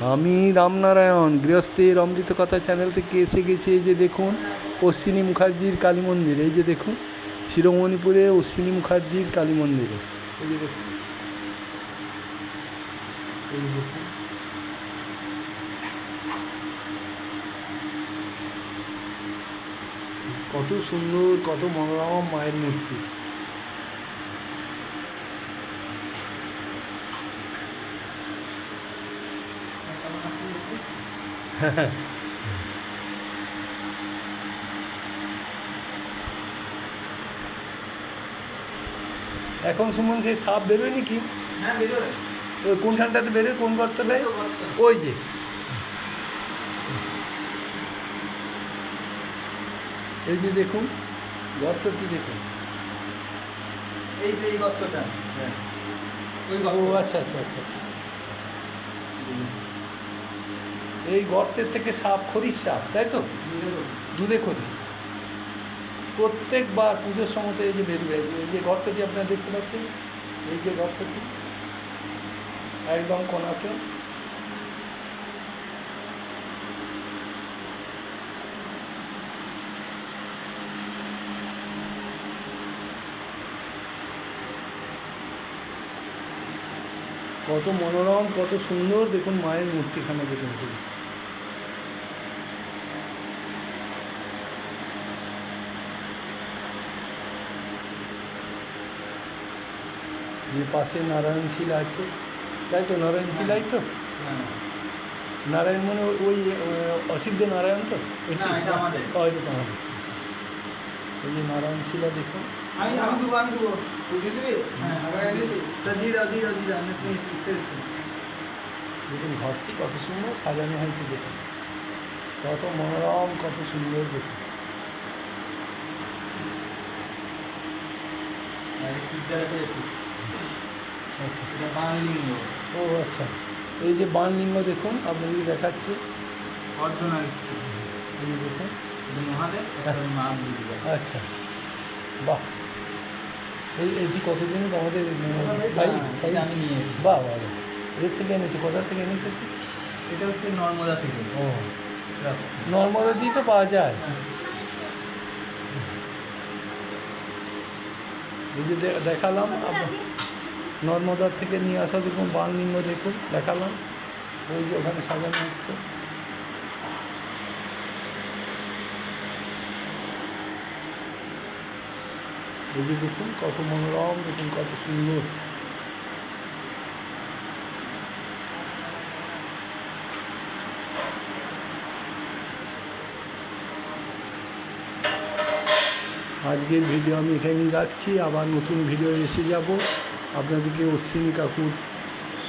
আমি রামনারায়ণ গৃহস্থের অমৃত কথা চ্যানেল থেকে এসে গেছি, এই যে দেখুন, অশ্বিনী মুখার্জির কালী মন্দির, এই যে দেখুন, শিরোমণিপুরে অশ্বিনী মুখার্জির কালী মন্দিরে। এই যে দেখুন। দেখুন। কত সুন্দর, কত মনোরম মায়ের মূর্তি। এখন সুমন সেই সাপ বেরোয় নাকি? হ্যাঁ ওই কোনখানটাতে বেরোয় কোন গর্তটায় এই ওই যে। এই যে দেখুন গর্তটি দেখুন। এই যে এই গর্তটা। হ্যাঁ। ওই আচ্ছা আচ্ছা আচ্ছা আচ্ছা। এই গর্তের থেকে সাপ খরিস সাপ, তাই তো? দুধে খরিস। প্রত্যেকবার পুজোর সময় তো এই যে বেরোবে এই যে গর্তটি আপনারা দেখতে পাচ্ছেন, এই যে গর্তটি, একদম কোনাতে। কত মনোরম, কত সুন্দর, দেখুন মায়ের মূর্তিখানা দেখুন। যে পাশে নারায়ণ শিলা আছে তাই তো নারায়ণ শিলাই তো? হ্যাঁ। নারায়ণ মানে ওই- ওই অসিদ্ধ নারায়ণ তো? এটা তো আমাদের। এই যে নারায়ণ শিলা দেখুন। আমি আমি দেবো আমি দেবো। হ্যাঁ। দেখুন ঘরটি কত সুন্দর সাজানো হয়েছে দেখুন। কত মনোরম কত সুন্দর দেখুন। আর একটু দেখাতে একটু আচ্ছা এটা বাংলিঙ্গ ও আচ্ছা। এই যে বানলিঙ্গ দেখুন আপনাদের দেখাচ্ছি? এই দেখুন। আচ্ছা। বাহ। এই এটি কতদিন আমাদের আমি নিয়ে বাহ বাহ। এর থেকে এনেছো? কোথা থেকে এনেছো এটা? হচ্ছে নর্মদা থেকে। ও। নর্মদা দিয়ে তো পাওয়া যায়। এই যে দেখালাম আপ- নর্মদার থেকে নিয়ে আসা দেখুন বানলিঙ্গ দেখুন, দেখালাম। ওই যে ওখানে সাজানো হচ্ছে। এই যে দেখুন, কত মনোরম, দেখুন কত সুন্দর। আজকের ভিডিও আমি এখানেই রাখছি। আবার নতুন ভিডিও এসে যাব। আপনাদেরকে অশ্বিনী কাকুর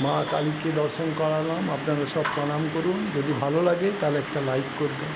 মা কালীকে দর্শন করালাম। আপনারা সব প্রণাম করুন। যদি ভালো লাগে তাহলে একটা লাইক করবেন।